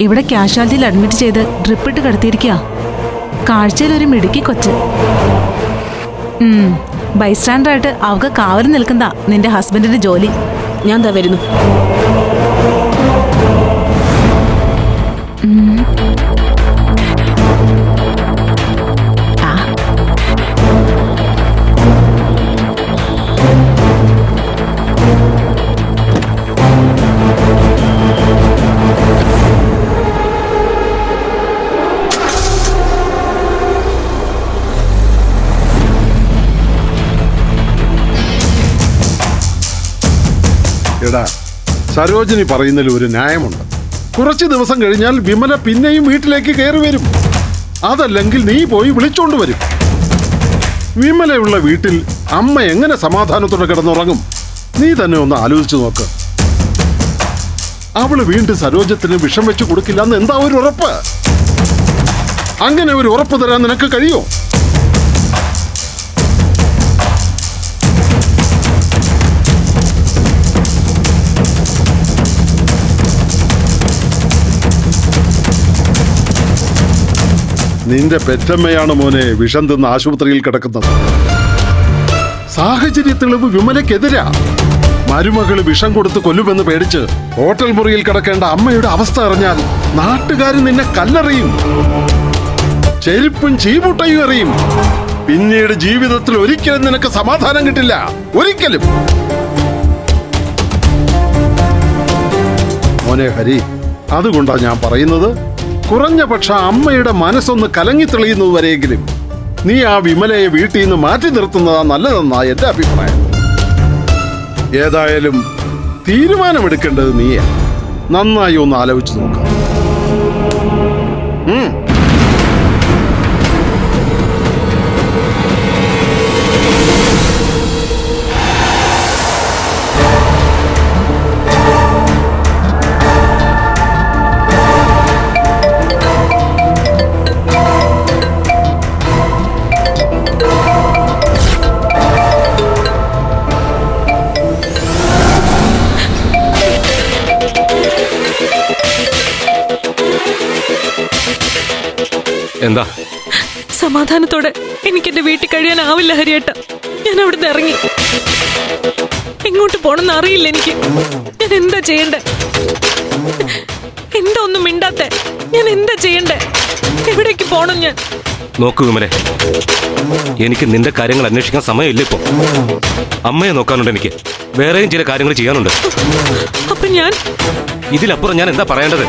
ഇവിടെ കാഷ്വാലിറ്റിയിൽ അഡ്മിറ്റ് ചെയ്ത് ഡ്രിപ്പ് ഇട്ട് കിടത്തിയിരിക്കുക കാഴ്ചയിൽ ഒരു മിടുക്കി കൊച്ച്. ബൈസ്റ്റാൻഡറായിട്ട് അവക്ക് കാവൽ നിൽക്കുന്ന നിന്റെ ഹസ്ബൻഡിന്റെ ജോലി. ഞാൻ ദാ വരുന്നു. എടാ സരോജിനി പറയുന്നതിൽ ഒരു ന്യായമുണ്ട്. കുറച്ച് ദിവസം കഴിഞ്ഞാൽ വിമല പിന്നെയും വീട്ടിലേക്ക് കയറി വരും. അതല്ലെങ്കിൽ നീ പോയി വിളിച്ചോണ്ട് വരും. വിമലയുള്ള വീട്ടിൽ അമ്മ എങ്ങനെ സമാധാനത്തോടെ കിടന്നുറങ്ങും? നീ തന്നെ ഒന്ന് ആലോചിച്ചു നോക്ക്. അവൾ വീണ്ടും സരോജത്തിന് വിഷം വെച്ച് കൊടുക്കില്ല എന്ന് എന്താ ഒരു ഉറപ്പ്? അങ്ങനെ ഒരു ഉറപ്പ് തരാൻ നിനക്ക് കഴിയോ? നിന്റെ പെറ്റമ്മയാണ് മോനെ വിഷം തിന്ന് ആശുപത്രിയിൽ കിടക്കുന്നത്. സാഹചര്യ തെളിവ് വിമലക്കെതിരാ മരുമകൾ വിഷം കൊടുത്ത് കൊല്ലുമെന്ന് പേടിച്ച് ഹോട്ടൽ മുറിയിൽ കിടക്കേണ്ട അമ്മയുടെ അവസ്ഥ അറിഞ്ഞാൽ നാട്ടുകാർ നിന്നെ കല്ലെറിയും. ചെരുപ്പും ചീമുട്ടയും എറിയും. പിന്നീട് ജീവിതത്തിൽ ഒരിക്കലും നിനക്ക് സമാധാനം കിട്ടില്ല. ഒരിക്കലും. മോനെ ഹരി അതുകൊണ്ടാണ് ഞാൻ പറയുന്നത് കുറഞ്ഞ പക്ഷ അമ്മയുടെ മനസ്സൊന്ന് കലങ്ങി തെളിയുന്നതുവരെയെങ്കിലും നീ ആ വിമലയെ വീട്ടിൽ നിന്ന് മാറ്റി നിർത്തുന്നതാ നല്ലതെന്നാ എന്റെ അഭിപ്രായം. ഏതായാലും തീരുമാനമെടുക്കേണ്ടത് നീയാ. നന്നായി ഒന്ന് ആലോചിച്ച് നോക്കാം. എന്താ? സമാധാനത്തോടെ എനിക്ക് എന്റെ വീട്ടിൽ കഴിയാനാവില്ല ഹരിയേട്ട. ഞാൻ അവിടുന്ന് ഇറങ്ങി. എങ്ങോട്ട് പോണെന്ന് അറിയില്ല എനിക്ക്. ഞാൻ എന്താ ചെയ്യണ്ടേ? എന്താ ഒന്നും മിണ്ടാത്ത? ഞാൻ എന്താ ചെയ്യണ്ടേ? എവിടേക്ക് പോണം ഞാൻ? നോക്കൂ വിമലെ. എനിക്ക് നിന്റെ കാര്യങ്ങൾ അന്വേഷിക്കാൻ സമയമില്ല ഇപ്പോ. അമ്മയെ നോക്കാനുണ്ട് എനിക്ക്. വേറെയും ചില കാര്യങ്ങൾ ചെയ്യാനുണ്ട്. അപ്പൊ ഞാൻ? ഇതിലപ്പുറം ഞാൻ എന്താ പറയേണ്ടത്?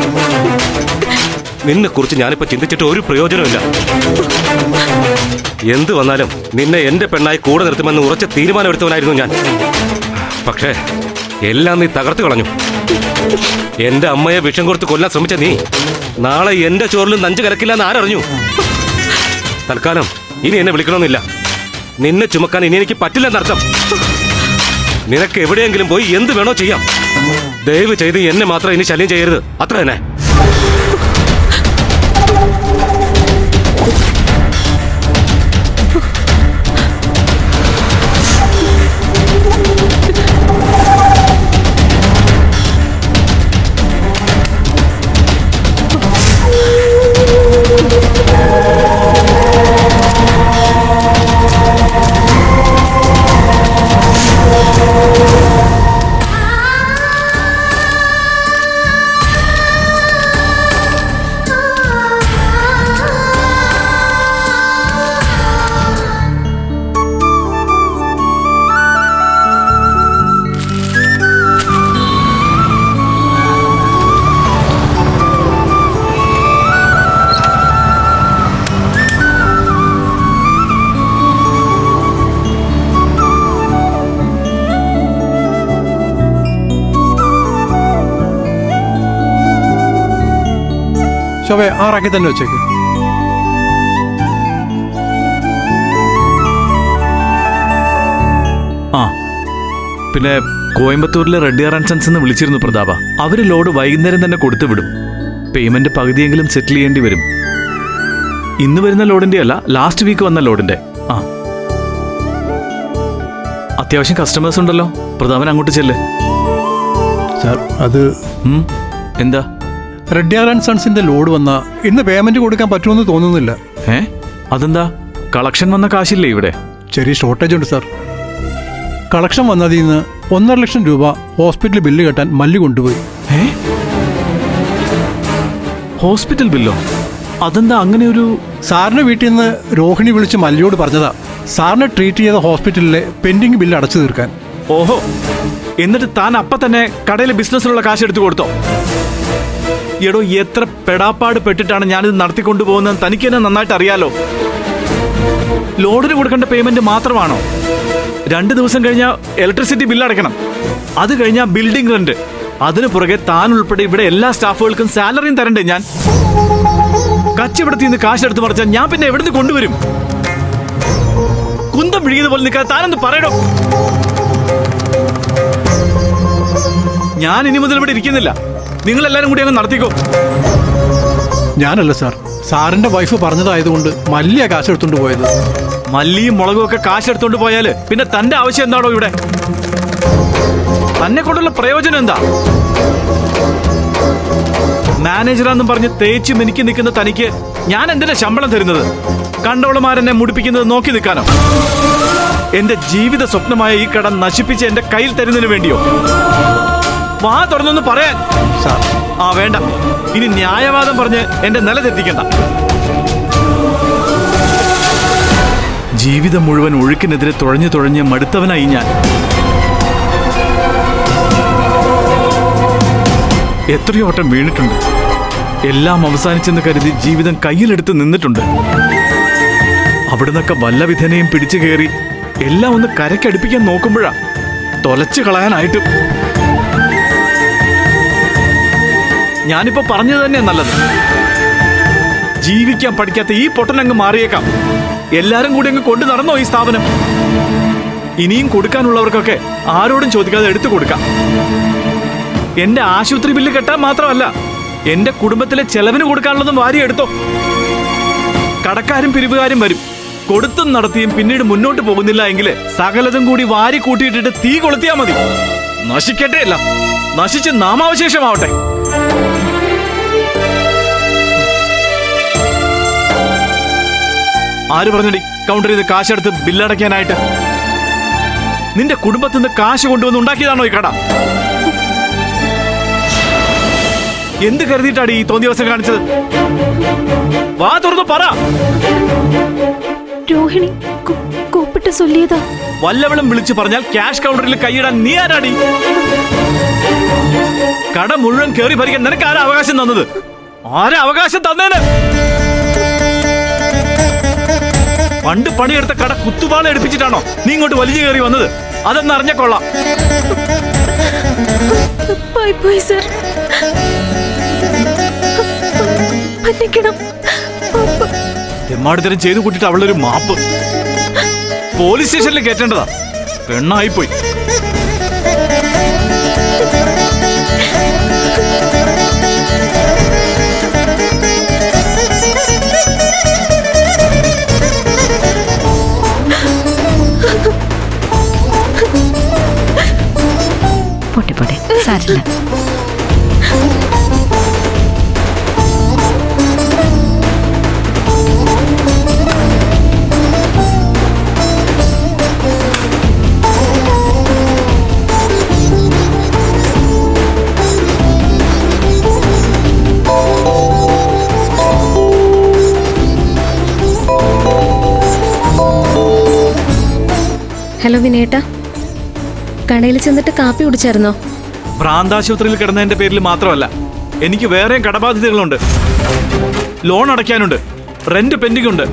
നിന്നെ കുറിച്ച് ഞാനിപ്പോ ചിന്തിച്ചിട്ട് ഒരു പ്രയോജനമില്ല എന്ത് വന്നാലും നിന്നെ എന്റെ പെണ്ണായി കൂടെ നിർത്തുമെന്ന് ഉറച്ച തീരുമാനമെടുത്തവനായിരുന്നു ഞാൻ. പക്ഷേ എല്ലാം നീ തകർത്തു കളഞ്ഞു. എന്റെ അമ്മയെ വിഷം കൊടുത്ത് കൊല്ലാൻ ശ്രമിച്ച നീ നാളെ എന്റെ ചോറിലും നഞ്ചു കലക്കില്ല എന്ന് ആരറിഞ്ഞു? തൽക്കാലം ഇനി എന്നെ വിളിക്കണമെന്നില്ല. നിന്നെ ചുമക്കാൻ ഇനി എനിക്ക് പറ്റില്ലെന്നർത്ഥം നിനക്ക് എവിടെയെങ്കിലും പോയി എന്ത് വേണോ ചെയ്യാം. ദയവ് ചെയ്ത് എന്നെ മാത്രം ഇനി ശല്യം ചെയ്യരുത്. അത്ര തന്നെ. Thank you. ശോഭ ആ റാക്കി തന്നെ വെച്ചേക്ക്. ആ പിന്നെ കോയമ്പത്തൂരിലെ റെഡ്ഡിയർ ആൻഡ് സൺസ് എന്ന് വിളിച്ചിരുന്നു പ്രതാപ. അവർ ലോഡ് വൈകുന്നേരം തന്നെ കൊടുത്തു വിടും. പേയ്മെന്റ് പകുതിയെങ്കിലും സെറ്റിൽ ചെയ്യേണ്ടി വരും. ഇന്ന് വരുന്ന ലോഡിന്റെ അല്ല ലാസ്റ്റ് വീക്ക് വന്ന ലോഡിന്റെ. ആ. അത്യാവശ്യം കസ്റ്റമേഴ്സ് ഉണ്ടല്ലോ. പ്രതാപൻ അങ്ങോട്ട് ചെല്ലേ. സാർ അത് എന്താ? റെഡ്ഡിയാർ ആൻഡ് സൺസിന്റെ ലോഡ് വന്ന ഇന്ന് പേയ്മെന്റ് കൊടുക്കാൻ പറ്റുമെന്ന് തോന്നുന്നില്ല. ഏ അതെന്താ? കളക്ഷൻ വന്ന കാശില്ലേ ഇവിടെ? ചെറിയ ഷോർട്ടേജ് ഉണ്ട് സാർ കളക്ഷൻ വന്നതിൽ നിന്ന് ഒന്നര ലക്ഷം രൂപ ഹോസ്പിറ്റൽ ബില്ല് കെട്ടാൻ മല്ലി കൊണ്ടുപോയി. ഏ ഹോസ്പിറ്റൽ ബില്ലോ അതെന്താ അങ്ങനെ ഒരു സാറിന്റെ വീട്ടിൽ നിന്ന് രോഹിണി വിളിച്ച് മല്ലിയോട് പറഞ്ഞതാ. സാറിനെ ട്രീറ്റ് ചെയ്ത ഹോസ്പിറ്റലിലെ പെൻഡിങ് ബില്ല് അടച്ചു തീർക്കാൻ. ഓഹോ. എന്നിട്ട് താൻ അപ്പ തന്നെ കടയിലെ ബിസിനസ്സിലുള്ള കാശ് എടുത്തു കൊടുത്തോ? എടോ എത്ര പെടാപ്പാട് പെട്ടിട്ടാണ് ഞാനിത് നടത്തിക്കൊണ്ടുപോകുന്നത്? തനിക്ക് തന്നെ നന്നായിട്ട് അറിയാലോ ലോഡിന് കൊടുക്കേണ്ട പേയ്മെന്റ് മാത്രമാണോ? രണ്ട് ദിവസം കഴിഞ്ഞാൽ ഇലക്ട്രിസിറ്റി ബില്ല് അടയ്ക്കണം. അത് കഴിഞ്ഞാൽ ബിൽഡിംഗ് റെന്റ് അതിനു പുറകെ താൻ ഉൾപ്പെടെ ഇവിടെ എല്ലാ സ്റ്റാഫുകൾക്കും സാലറിയും തരണ്ടേ ഞാൻ? കച്ചവടത്തിൽ നിന്ന് കാശ് എടുത്ത് മറിച്ചാൽ ഞാൻ പിന്നെ എവിടുന്ന് കൊണ്ടുവരും? കുന്തം വിഴുകിയത് പോലെ നിൽക്കാൻ താനെന്ന് പറയണോ ഞാൻ ഇനി മുതൽ ഇവിടെ ഇരിക്കുന്നില്ല. നിങ്ങൾ എല്ലാരും കൂടി അങ്ങ് നടത്തിക്കോ. ഞാനല്ല സാർ. സാറിന്റെ വൈഫ് പറഞ്ഞതായതുകൊണ്ട് മല്ലിയ കാശ് എടുത്തുകൊണ്ട് പോയത്. മല്ലിയും മുളകും ഒക്കെ കാശ് എടുത്തോണ്ട് പോയാൽ പിന്നെ തന്റെ ആവശ്യം എന്താണോ ഇവിടെ? തന്നെ കൊണ്ടുള്ള പ്രയോജനം എന്താ? മാനേജറാന്നും പറഞ്ഞ് തേച്ച് മിനിക്ക് നിൽക്കുന്ന തനിക്ക് ഞാൻ എന്തിനാ ശമ്പളം തരുന്നത്? കണ്ടവളമാരെന്നെ മുടിപ്പിക്കുന്നത് നോക്കി നിൽക്കാനോ? എന്റെ ജീവിത സ്വപ്നമായ ഈ കട നശിപ്പിച്ച് എന്റെ കയ്യിൽ തരുന്നതിന് വേണ്ടിയോ? വാ തുറന്നൊന്ന് പറയാൻ. സാർ. ആ വേണ്ട. ഇനി ന്യായവാദം പറഞ്ഞ് എന്റെ നില തെറ്റിക്കണ്ട ജീവിതം മുഴുവൻ ഒഴുക്കിനെതിരെ തുഴഞ്ഞു തുഴഞ്ഞ് മടുത്തവനായി ഞാൻ. എത്രയോ വട്ടം വീണിട്ടുണ്ട്. എല്ലാം അവസാനിച്ചെന്ന് കരുതി ജീവിതം കയ്യിലെടുത്ത് നിന്നിട്ടുണ്ട്. അവിടുന്നൊക്കെ വല്ല വിധനയും പിടിച്ചു കയറി എല്ലാം ഒന്ന് കരക്കടുപ്പിക്കാൻ നോക്കുമ്പോഴാ തൊലച്ചു കളയാനായിട്ട്. ഞാനിപ്പോ പറഞ്ഞത് തന്നെ നല്ലത്. ജീവിക്കാൻ പഠിക്കാത്ത ഈ പൊട്ടനങ്ങ് മാറിയേക്കാം. എല്ലാരും കൂടി അങ്ങ് കൊണ്ടു നടന്നോ ഈ സ്ഥാപനം? ഇനിയും കൊടുക്കാനുള്ളവർക്കൊക്കെ ആരോടും ചോദിക്കാതെ എടുത്തു കൊടുക്കാം. എന്റെ ആശുപത്രി ബില്ല് കെട്ടാൻ മാത്രമല്ല എന്റെ കുടുംബത്തിലെ ചെലവിന് കൊടുക്കാനുള്ളതും വാരി എടുത്തോ. കടക്കാരും പിരിവുകാരും വരും. കൊടുത്തും നടത്തിയും പിന്നീട് മുന്നോട്ട് പോകുന്നില്ല എങ്കിൽ സകലതും കൂടി വാരി കൂട്ടിയിട്ടിട്ട് തീ കൊളുത്തിയാ മതി. നശിക്കട്ടെ അല്ല നശിച്ച് നാമാവശേഷമാവട്ടെ. ആര് പറഞ്ഞടി? കൗണ്ടറിൽ നിന്ന് കാശെടുത്ത് ബില്ലടയ്ക്കാനായിട്ട് നിന്റെ കുടുംബത്തിൽ നിന്ന് കാശ് കൊണ്ടുവന്ന് ഉണ്ടാക്കിയതാണോ ഈ കട? എന്ത് കരുതിയിട്ടാണ് ഈ തോന്നിയ ദിവസം കാണിച്ചത്? വാ തുറന്നു പറ. രോഹിണി കൂപ്പിട്ട് ചൊല്ലിയതാ. വല്ലവളും വിളിച്ചു പറഞ്ഞാൽ ക്യാഷ് കൗണ്ടറിൽ കൈയിടാൻ നീ ആരാടി? കട മുഴുവൻ കയറി ഭരിക്കാൻ നിനക്ക് ആരാ അവകാശം തന്നത്? ആരാ അവകാശം തന്നേന്? പണ്ട് പണിയെടുത്ത കട കുത്തുപാള എടുപ്പിച്ചിട്ടാണോ നീ ഇങ്ങോട്ട് വലിച്ചു കയറി വന്നത്? അതെന്ന് അറിഞ്ഞ കൊള്ളാം. തെമ്മാടിത്തരം ചെയ്തു കൂട്ടിട്ട് അവളൊരു മാപ്പ്. പോലീസ് സ്റ്റേഷനിൽ കയറ്റേണ്ടതാ. പെണ്ണായി സാരില്ല ഹലോ വിനേട്ട. കടയിൽ ചെന്നിട്ട് കാപ്പി കുടിച്ചായിരുന്നോ? ഭ്രാന്താശുപത്രിയിൽ കിടന്നതിന്റെ പേരിൽ മാത്രമല്ല എനിക്ക് വേറെയും കടബാധ്യതകളുണ്ട്. ലോൺ അടയ്ക്കാനുണ്ട് റെന്റ് പെൻഡിംഗ് ഉണ്ട്.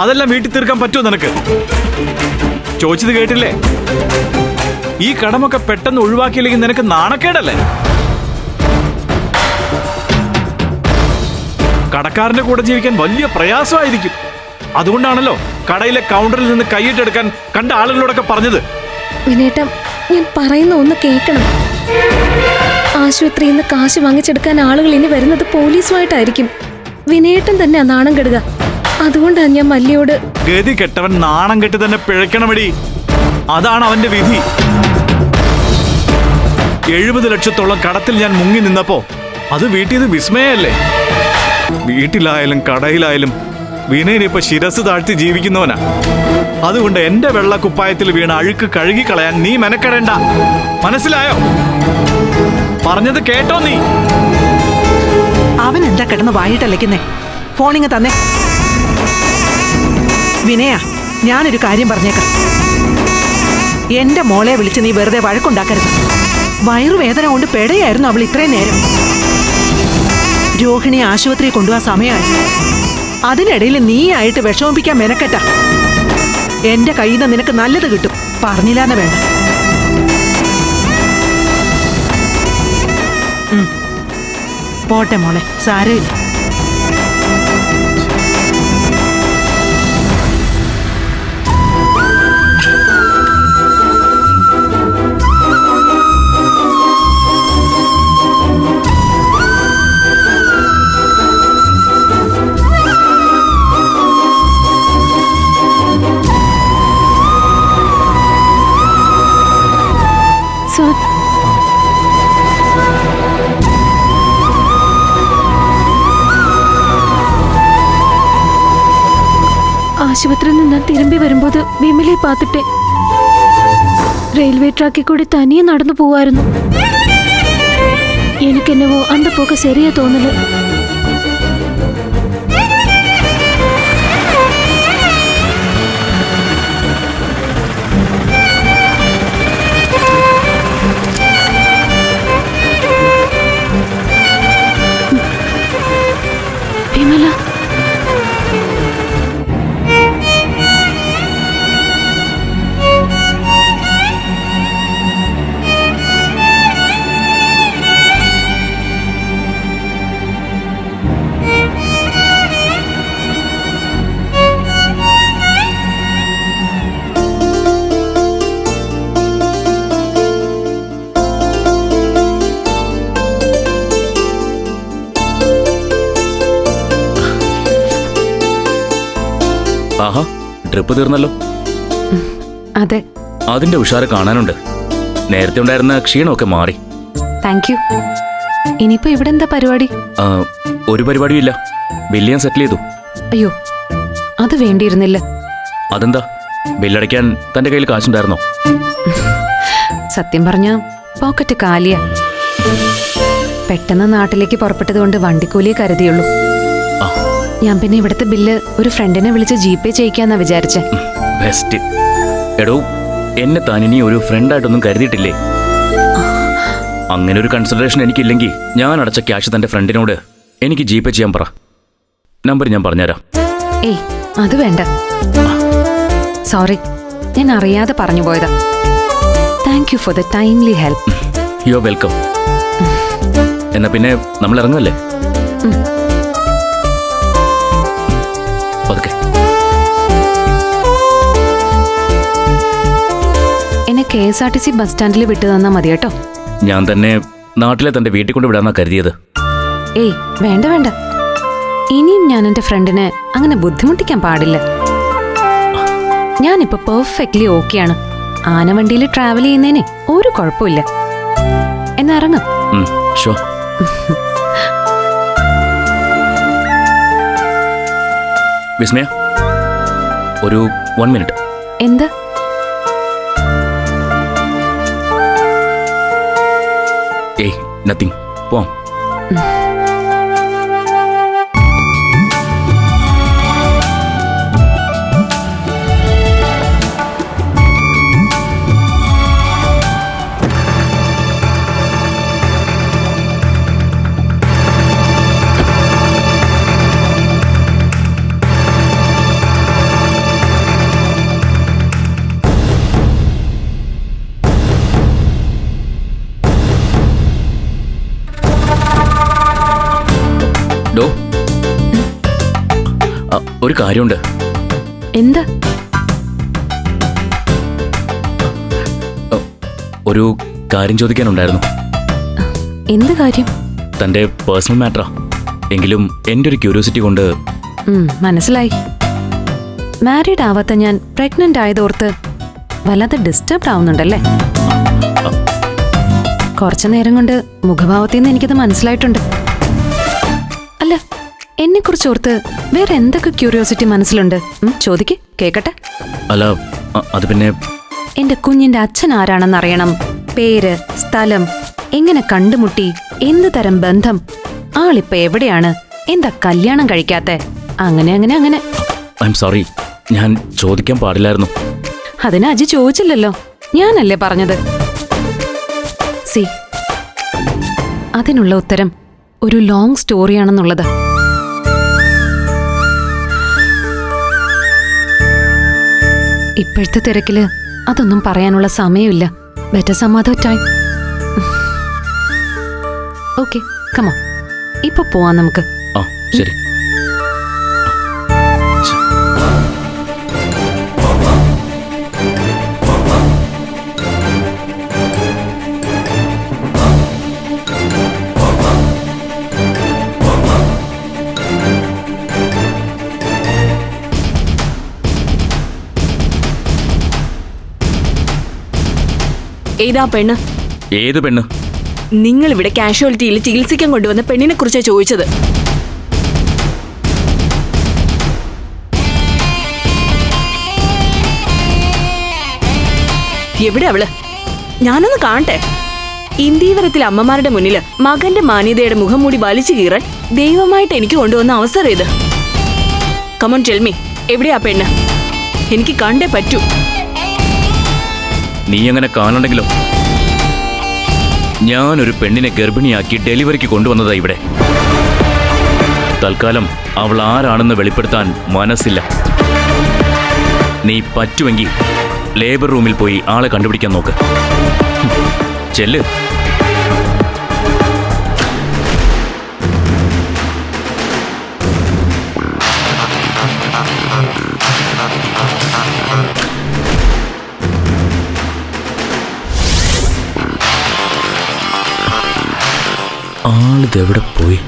അതെല്ലാം വീട്ടിൽ തീർക്കാൻ പറ്റുമോ നിനക്ക്? ചോദിച്ചത് കേട്ടില്ലേ? ഈ കടമൊക്കെ പെട്ടെന്ന് ഒഴിവാക്കിയില്ലെങ്കിൽ നിനക്ക് നാണക്കേടല്ലേ? കടക്കാരന്റെ കൂടെ ജീവിക്കാൻ വലിയ പ്രയാസമായിരിക്കും. അതുകൊണ്ടാണല്ലോ കടയിലെ കൗണ്ടറിൽ നിന്ന് കൈയിട്ടെടുക്കാൻ കണ്ട ആളുകളോടൊക്കെ പറഞ്ഞത്. ഞാൻ പറയുന്ന ഒന്ന് കേൾക്കണം. ആശുപത്രിയിൽ നിന്ന് കാശ് വാങ്ങിച്ചെടുക്കാൻ ആളുകൾ ഇനി വരുന്നത് പോലീസുമായിട്ടായിരിക്കും. വിനേട്ടൻ തന്നെ നാണം കെടുക. അതുകൊണ്ടാണ് ഞാൻ മല്ലിയോട് ഗതി കെട്ടവൻ നാണം കെട്ടി തന്നെ പിഴയ്ക്കണമടി. അതാണ് അവന്റെ വിധി. എഴുപത് ലക്ഷത്തോളം കടത്തിൽ ഞാൻ മുങ്ങി നിന്നപ്പോ അത് വീട്ടിൽ നിന്ന് വിസ്മയല്ലേ? വീട്ടിലായാലും കടയിലായാലും വിനയനിപ്പോ ശിരസ് താഴ്ത്തി ജീവിക്കുന്നവനാ. അതുകൊണ്ട് എന്റെ വെള്ളക്കുപ്പായത്തിൽ വീണ അഴുക്ക് കഴുകി കളയാൻ നീ മെനക്കെടേണ്ട. മനസ്സിലായോ? പറഞ്ഞത് കേട്ടോ നീ. അവൻ എന്താ കിടന്ന് വായിട്ടലയ്ക്കുന്നേ ഫോണിങ് തന്നെ. വിനയ ഞാനൊരു കാര്യം പറഞ്ഞേക്കാം. എന്റെ മോളെ വിളിച്ച് നീ വെറുതെ വഴക്കുണ്ടാക്കരുത്. വയറുവേദന കൊണ്ട് പെടയായിരുന്നു അവൾ ഇത്രയും നേരം. രോഹിണി ആശുപത്രിയിൽ കൊണ്ടുപോകാൻ സമയമായി. അതിനിടയിൽ നീ ആയിട്ട് വിഷമിപ്പിക്കാൻ മെനക്കെട്ട. എന്റെ കയ്യിൽ നിന്ന് നിനക്ക് നല്ലത് കിട്ടും. പറഞ്ഞില്ലാന്ന് വേണ്ട. പോട്ടെ മോളെ സാരമില്ല. ആശുപത്രിയിൽ നിന്ന് തിരുമ്പി വരുമ്പോൾ വിമലെ പാത്തിട്ടെ റെയിൽവേ ട്രാക്കിൽ കൂടി തനിയെ നടന്നു പോവായിരുന്നു. എനിക്കെന്നവോ അന്ത പോക്ക് ശരിയാ തോന്നൽ. ആഹാ ട്രിപ്പ് തീർന്നല്ലോ. അതെ. അതിന്റെ ഉഷാറ് കാണാനുണ്ട്. നേരത്തെ ഉണ്ടായിരുന്ന ക്ഷീണമൊക്കെ മാറി. താങ്ക് യു ഇനിയിപ്പോ ഇവിടെ എന്താ പരിപാടി? ആ, ഒരു പരിപാടിയും ഇല്ല. ബില്ല് ഞാൻ സെറ്റിൽ ചെയ്തു. അയ്യോ അത് വേണ്ടിയിരുന്നില്ല. അതെന്താ? ബില്ലടയ്ക്കാൻ തന്റെ കയ്യിൽ കാശുണ്ടായിരുന്നോ? സത്യം പറഞ്ഞ പോക്കറ്റ് കാലിയ. പെട്ടെന്ന് നാട്ടിലേക്ക് പുറപ്പെട്ടത് കൊണ്ട് വണ്ടിക്കൂലിയെ കരുതിയുള്ളൂ. ഞാൻ പിന്നെ ഇവിടുത്തെ ബില്ല് ഒരു ഫ്രണ്ടിനെ വിളിച്ച് ജി പേ ചെയ്യിക്കാന്നാ വിചാരിച്ചേ. ബെസ്റ്റ് എടോ എന്നെ താൻ ഇനി ഒരു ഫ്രണ്ടായിട്ടൊന്നും കരുതിയിട്ടില്ലേ? അങ്ങനെ ഒരു കൺസിഡറേഷൻ എനിക്കില്ലെങ്കിൽ ഞാൻ അടച്ച ക്യാഷ് തന്റെ ഫ്രണ്ടിനോട് എനിക്ക് ജി പേ ചെയ്യാൻ പറ. നമ്പർ ഞാൻ പറഞ്ഞുതരാം. ഏയ് അത് വേണ്ട. സോറി ഞാൻ അറിയാതെ പറഞ്ഞു പോയതാ. Thank you for the timely help you are welcome എന്നാ പിന്നെ നമ്മൾ ഇറങ്ങുമല്ലേ K S R T C bus സ്റ്റാൻഡിൽ വിട്ടു തന്നാ മതി കേട്ടോ. ഞാൻ തന്നെ നാട്ടിലെ തന്റെ വീട്ടിൽ കൊണ്ട് വിടാന്നാ കരുതിയത്. ഏയ് വേണ്ട വേണ്ട. ഇനിയും ഞാൻ എന്റെ ഫ്രണ്ടിനെ അങ്ങനെ ബുദ്ധിമുട്ടിക്കാൻ പാടില്ല. ഞാനിപ്പോ പെർഫെക്റ്റ്ലി ഓക്കെയാണ് ആനവണ്ടിയിൽ ട്രാവൽ ചെയ്യുന്നതിന് ഒരു കുഴപ്പമില്ല. എന്നാ ഇറങ്ങാം. വിസ്മയ ഒരു വൺ മിനിറ്റ് എന്ത്? ഏയ് നത്തിങ് ഒരു കാര്യമുണ്ട്. എന്ത്? ഒരു കാര്യം ചോദിക്കാനുണ്ടായിരുന്നു. എന്ത് കാര്യം? തന്റെ പേഴ്സണൽ മാറ്ററാ. എങ്കിലും എന്റെ ഒരു ക്യൂരിയോസിറ്റി കൊണ്ട് മനസ്സിലായി. മാരീഡ് ആവാത്ത ഞാൻ പ്രഗ്നന്റ് ആയതോർത്ത് വല്ലാതെ ഡിസ്റ്റർബ്ഡ് ആവുന്നുണ്ടല്ലേ? കുറച്ചു നേരം കൊണ്ട് മുഖഭാവത്തിൽ നിന്ന് എനിക്കത് മനസ്സിലായിട്ടുണ്ട്. അല്ല എന്നെ കുറിച്ച് ഓർത്ത് വേറെ എന്തൊക്കെ ക്യൂരിയോസിറ്റി മനസ്സിലുണ്ട്? ചോദിക്ക് കേക്കട്ടെ. അല്ല അത് പിന്നെ എന്റെ കുഞ്ഞിന്റെ അച്ഛൻ ആരാണെന്ന് അറിയണം പേര് സ്ഥലം എങ്ങനെ കണ്ടുമുട്ടി എന്ത് തരം ബന്ധം ആളിപ്പോ എവിടെയാണ് എന്താ കല്യാണം കഴിക്കാത്ത? അങ്ങനെ അങ്ങനെ അങ്ങനെ. ഐ സോറി ഞാൻ ചോദിക്കാൻ പാടില്ലായിരുന്നു. അതിന് അജി ചോദിച്ചില്ലല്ലോ. ഞാനല്ലേ പറഞ്ഞത്? സി അതിനുള്ള ഉത്തരം ഒരു ലോങ് സ്റ്റോറിയാണെന്നുള്ളത് ഇപ്പോഴത്തെ തിരക്കിൽ അതൊന്നും പറയാനുള്ള സമയമില്ല. ബെറ്റർ സമാധ ടൈം ഓക്കെ കമോ ഇപ്പൊ പോവാം നമുക്ക്. ശരി. ഏതാ പെണ്ണ്? ഏത് പെണ്ണ്? നിങ്ങൾ ഇവിടെ കാഷ്വാലിറ്റിയിൽ ചികിത്സിക്കാൻ കൊണ്ടുവന്ന പെണ്ണിനെ കുറിച്ചാ ചോദിച്ചത്. എവിടെ അവൾ? ഞാനൊന്ന് കാണട്ടെ. ഇന്ദീവരത്തിൽ അമ്മമാരുടെ മുന്നിൽ മകന്റെ മാന്യതയുടെ മുഖം മൂടി വലിച്ചു കീറാൻ ദൈവമായിട്ട് എനിക്ക് കൊണ്ടുവന്ന അവസരം ഇത്. കമൺ ടെൽമി എവിടെയാ പെണ്ണ്? എനിക്ക് കണ്ടേ പറ്റൂ. നീ അങ്ങനെ കാണണ്ടെങ്കിലോ? ഞാനൊരു പെണ്ണിനെ ഗർഭിണിയാക്കി ഡെലിവറിക്ക് കൊണ്ടുവന്നതാ ഇവിടെ. തൽക്കാലം അവൾ ആരാണെന്ന് വെളിപ്പെടുത്താൻ മനസ്സില്ല. നീ പറ്റുമെങ്കിൽ ലേബർ റൂമിൽ പോയി ആളെ കണ്ടുപിടിക്കാൻ നോക്ക്. ചെല്ല്. ആളിതെവിടെ പോയി?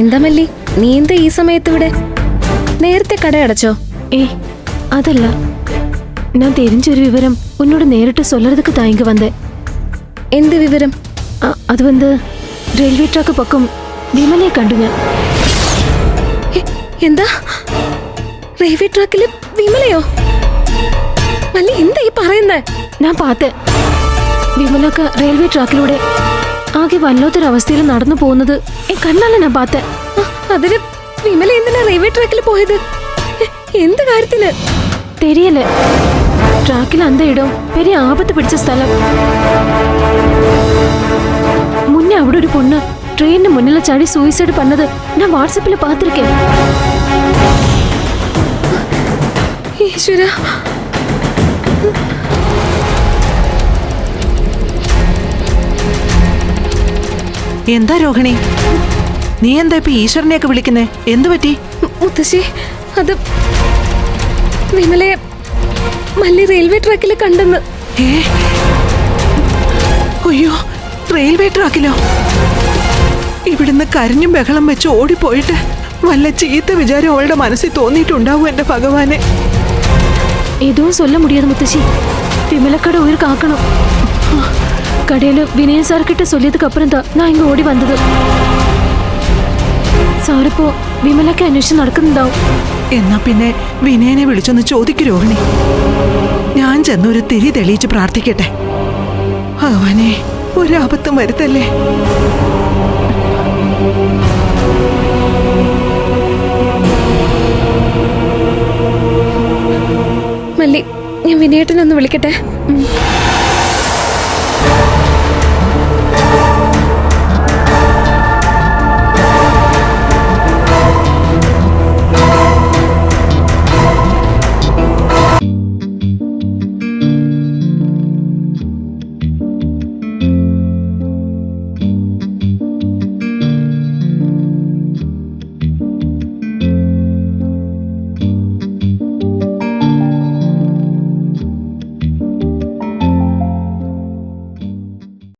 എന്താ മല്ലി? നീ എന്താ ഈ സമയത്ത് ഇവിടെ? നേരത്തെ കട അടച്ചോ. ഏ അതല്ല. ഞാൻ തിരിഞ്ഞൊരു വിവരം ഉന്നോട് നേരിട്ട് സൊല്ലറതക്ക് താങ്ക വന്നേ. എന്ത് വിവരം? അത് വന്ന് റെയിൽവേ ട്രാക്ക് പക്കം വിമനെ കണ്ടു ഞാൻ. എന്താ? റെയിൽവേ ട്രാക്കിൽ വിമലയോ? അല്ല എന്താ ഈ പറയുന്നേ? ഞാൻ പാത്ത്. വിമലക്ക് റെയിൽവേ ട്രാക്കിലൂടെ ആകെ വല്ലാത്തൊരവസ്ഥയിൽ നടന്നു പോകുന്നത് കണ്ണല്ല ഞാൻ പാത്ത്. അതിന് വിമല എന്തിനാ റെയിൽവേ ട്രാക്കിൽ പോയത്? എന്ത് കാര്യത്തിന് തെരിയൽ ട്രാക്കിൽ അന്ത ഇടും. പെരിയ ആപത്ത് പിടിച്ച സ്ഥലം. മുന്നേ അവിടെ ഒരു പൊണ്ണ് ട്രെയിനിന് മുന്നിൽ ചാടി സൂയിസൈഡ് പറഞ്ഞത് ഞാൻ വാട്സപ്പിൽ പാത്തിരിക്കേശ്വര എന്താ രോഹിണി? നീ എന്താ ഇപ്പൊ ഈശ്വരനെയൊക്കെ വിളിക്കുന്നേ? എന്തു പറ്റി? മുത്തശ്ശി അത് വിമലയെ മല്ലി റെയിൽവേ ട്രാക്കിൽ കണ്ടെന്ന്. ഏ? അയ്യോ റെയിൽവേ ട്രാക്കിലോ? ഇവിടുന്ന് കരിഞ്ഞും ബഹളം വെച്ച് ഓടിപ്പോയിട്ട് വല്ല ചീത്ത വിചാരം അവളുടെ മനസ്സിൽ തോന്നിയിട്ടുണ്ടാവും എന്റെ ഭഗവാനെ. எதுவும் சொல்ல முடியாது முத்தச்சி விமலக்கடை உயிர் காக்கணும் கடையில் வினயன் சார்கிட்ட சொல்லியதுக்கு அப்புறம் தான் நான் இங்கே ஓடி வந்தது സാറിപ്പോ വിമലൊക്കെ അന്വേഷിച്ച് നടക്കുന്നുണ്ടാവും. എന്നാ പിന്നെ വിനയനെ വിളിച്ചൊന്ന് ചോദിക്കു രോഹിണി. ഞാൻ ചെന്ന് ഒരു തിരി തെളിയിച്ച് പ്രാർത്ഥിക്കട്ടെ. ഭഗവാനെ ഒരാപത്തും വരുത്തല്ലേ? ഞാൻ വിനയേട്ടനെ ഒന്ന് വിളിക്കട്ടെ.